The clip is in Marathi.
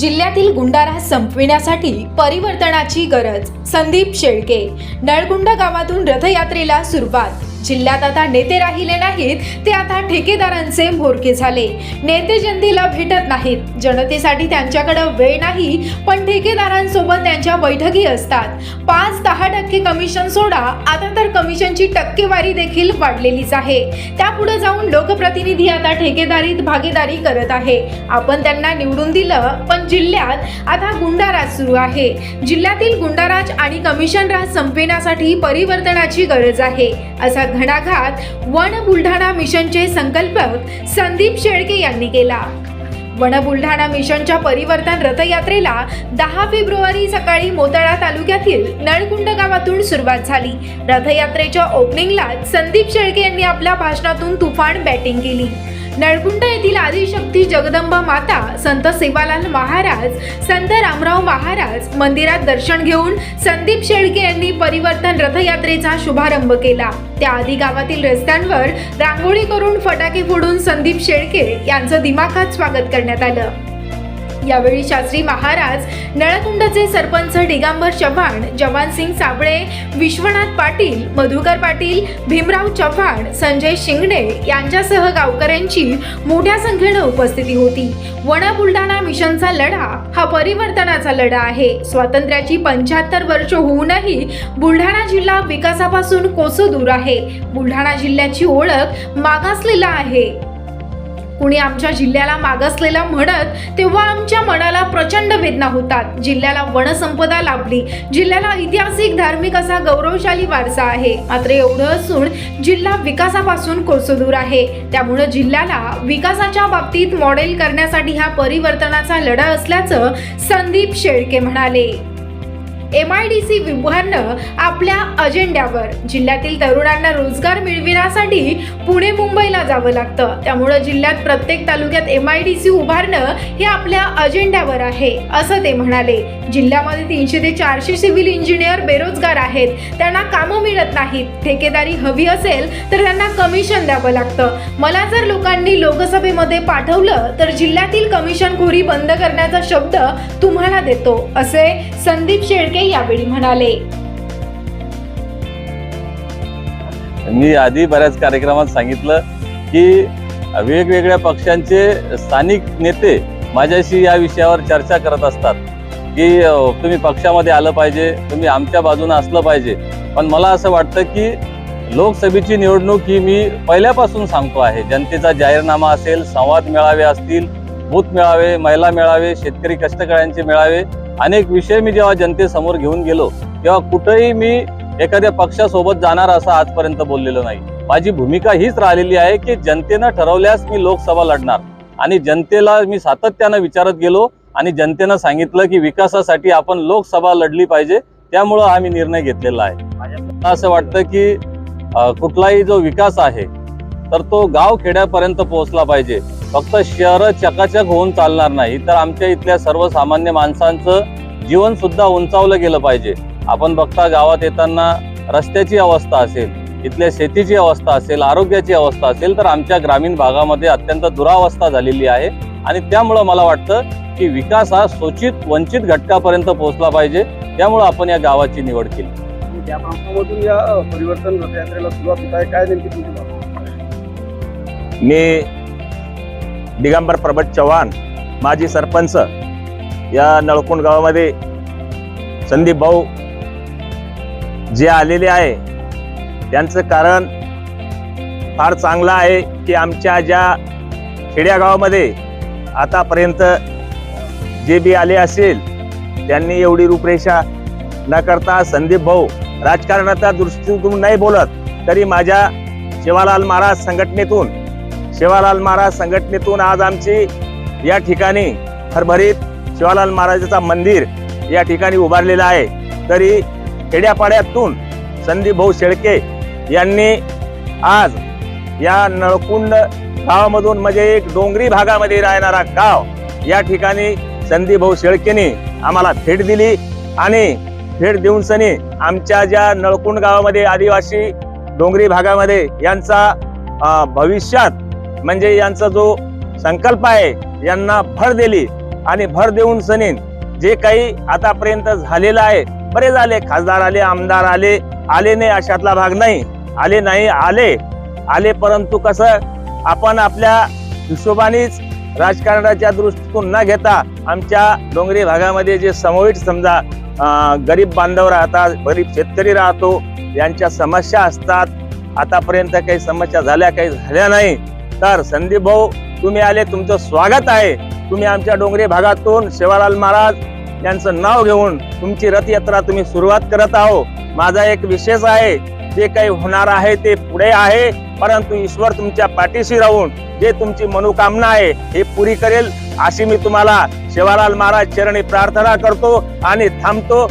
जिल्ह्यातील गुंडारास संपविण्यासाठी परिवर्तनाची गरज. संदीप शेळके नळगुंड गावातून रथयात्रेला सुरुवात. जिल्ह्यात आता नेते राहिले नाहीत ते आता ठेकेदारांचे भोरके झाले. नेते जनतेला भेटत नाहीत. जनतेसाठी त्यांच्याकडे वेळ नाही पण ठेकेदारांसोबत त्यांच्या बैठकी असतात. पाच दहा टक्के कमिशन सोडा आता तर कमिशनची टक्केवारी देखील वाढलेलीच आहे. त्यापुढे जाऊन लोकप्रतिनिधी आता ठेकेदारीत भागीदारी करत आहे. आपण त्यांना निवडून दिलं पण जिल्ह्यात आता गुंडाराज सुरू आहे. जिल्ह्यातील गुंडाराज आणि कमिशन राज संपविण्यासाठी परिवर्तनाची गरज आहे असा घणाघात वन बुलढाणा मिशनचे संकल्पक संदीप शेळके यांनी केला. वन बुलढाणा मिशनच्या परिवर्तन रथयात्रेला दहा फेब्रुवारी सकाळी मोताळा तालुक्यातील नळकुंड गावातून सुरुवात झाली. रथयात्रेच्या ओपनिंगलाच संदीप शेळके यांनी आपल्या भाषणातून तुफान बॅटिंग केली. नळकुंड येथील आदिशक्ती जगदंबा माता संत सेवालाल महाराज संत रामराव महाराज मंदिरात दर्शन घेऊन संदीप शेळके यांनी परिवर्तन रथयात्रेचा शुभारंभ केला. त्याआधी गावातील रस्त्यांवर रांगोळी करून फटाके फोडून संदीप शेळके यांचं दिमाखात स्वागत करण्यात आलं. यावेळी शास्त्री महाराज नळकुंडचे सरपंच डिगांबर चव्हाण जवानसिंग साबळे विश्वनाथ पाटील मधुकर पाटील भीमराव चव्हाण संजय शिंगणे यांच्यासह गावकऱ्यांची मोठ्या संख्येनं उपस्थिती होती. वन बुलढाणा मिशनचा लढा हा परिवर्तनाचा लढा आहे. स्वातंत्र्याची पंच्याहत्तर वर्ष होऊनही बुलढाणा जिल्हा विकासापासून कोसो दूर आहे. बुलढाणा जिल्ह्याची ओळख मागासलेला आहे. कुणी आमच्या जिल्ह्याला मागासलेला म्हणत तेव्हा आमच्या मनाला प्रचंड वेदना होतात. जिल्ह्याला वनसंपदा लाभली. जिल्ह्याला ऐतिहासिक धार्मिक असा गौरवशाली वारसा आहे. मात्र एवढं असून जिल्हा विकासापासून कोसदूर आहे. त्यामुळे जिल्ह्याला विकासाच्या बाबतीत मॉडेल करण्यासाठी हा परिवर्तनाचा लढा असल्याचं संदीप शेळके म्हणाले. एम आय डी सी विभागानं आपल्या अजेंड्यावर. जिल्ह्यातील तरुणांना रोजगार मिळविण्यासाठी पुणे मुंबईला जावं लागतं. त्यामुळं जिल्ह्यात प्रत्येक तालुक्यात एम आय डी सी उभारणं हे आपल्या अजेंड्यावर आहे असं ते म्हणाले. जिल्ह्यामध्ये तीनशे ते चारशे सिव्हिल इंजिनियर बेरोजगार आहेत. त्यांना कामं मिळत नाहीत. ठेकेदारी हवी असेल तर त्यांना कमिशन द्यावं लागतं. मला जर लोकांनी लोकसभेमध्ये पाठवलं तर जिल्ह्यातील कमिशनखोरी बंद करण्याचा शब्द तुम्हाला देतो असे संदीप शेळके यावेळी म्हणाले. मी आधी बऱ्याच कार्यक्रमात सांगितलं की वेगवेगळ्या पक्षांचे स्थानिक नेते माझ्याशी या विषयावर चर्चा करत असतात की तुम्ही पक्षामध्ये आलं पाहिजे तुम्ही आमच्या बाजूने असलं पाहिजे. पण मला असं वाटतं की लोकसभेची निवडणूक ही मी पहिल्यापासून सांगतो आहे. जनतेचा जाहीरनामा असेल संवाद मेळावे असतील बूथ मेळावे महिला मेळावे शेतकरी कष्टकऱ्यांचे मेळावे अनेक विषय मी जेव्हा जनतेसमोर घेऊन गेलो तेव्हा कुठेही मी एखाद्या पक्षासोबत जाणार असं आजपर्यंत बोललेलो नाही. माझी भूमिका हीच राहिलेली आहे की जनतेनं ठरवल्यास मी लोकसभा लढणार. आणि जनतेला मी सातत्यानं विचारत गेलो आणि जनतेनं सांगितलं की विकासासाठी आपण लोकसभा लढली पाहिजे त्यामुळं आम्ही निर्णय घेतलेला आहे. मला असं वाटतं की कुठलाही जो विकास आहे तर तो गाव खेड्यापर्यंत पोहोचला पाहिजे. फक्त शहर चकाचक होऊन चालणार नाही तर आमच्या इथल्या सर्वसामान्य माणसांचं जीवन सुद्धा उंचावलं गेलं पाहिजे. आपण बघता गावात येताना रस्त्याची अवस्था असेल इथल्या शेतीची अवस्था असेल आरोग्याची अवस्था असेल तर आमच्या ग्रामीण भागामध्ये अत्यंत दुरावस्था झालेली आहे. आणि त्यामुळं मला वाटतं की विकास हा शोषित वंचित घटकापर्यंत पोहोचला पाहिजे. त्यामुळं आपण या गावाची निवड केली. या परिवर्तन रथयात्रेला सुरुवात होत आहे. काय नेमकी तुमची? मी दिगंबर प्रभट चव्हाण माजी सरपंच या नळकुंड गावामध्ये संदीप भाऊ जे आलेले आहे त्यांचं कारण फार चांगलं आहे की आमच्या ज्या खेड्यागावामध्ये आतापर्यंत जे बी आले असेल त्यांनी एवढी रूपरेषा न करता संदीप भाऊ राजकारणाच्या दृष्टीतून नाही बोलत तरी माझ्या शिवालाल महाराज संघटनेतून शिवालाल महाराज संघटनेतून आज आमची या ठिकाणी हरभरीत शिवालाल महाराजाचा मंदिर या ठिकाणी उभारलेलं आहे. तरी खेड्यापाड्यातून संदीप भाऊ शेळके यांनी आज या नळकुंड गावामधून म्हणजे एक डोंगरी भागामध्ये राहणारा गाव या ठिकाणी संदीप भाऊ शेळकेने आम्हाला भेट दिली आणि भेट देऊन सनी आमच्या ज्या नळकुंड गावामध्ये आदिवासी डोंगरी भागामध्ये यांचा भविष्यात म्हणजे यांचा जो संकल्प आहे यांना भर दिली आणि भर देऊन सनेन जे काही आतापर्यंत झालेलं आहे बरे झाले. खासदार आले आमदार आले आले नाही अशातला भाग नाही. आले नाही आले. आले परंतु कसं आपण आपल्या हिशोबानेच राजकारणाच्या दृष्टीतून न घेता आमच्या डोंगरी भागामध्ये जे समवित समजा गरीब बांधव राहतात गरीब शेतकरी राहतो यांच्या समस्या असतात. आतापर्यंत काही समस्या झाल्या काही झाल्या नाही. तर संदीप भाऊ तुम्ही आले तुमचं स्वागत आहे. तुम्ही आमच्या डोंगरी भागातून शेवालाल महाराज यांचं नाव घेऊन तुमची रथयात्रा तुम्ही सुरुवात करत आहो माझा एक विशेष आहे जे काही होणार आहे ते पुढे आहे परंतु ईश्वर तुमच्या पाठीशी राहून जे तुमची मनोकामना आहे हे पुरी करेल. अशी मी तुम्हाला शिवालाल महाराज चरणी प्रार्थना करतो आणि थांबतो.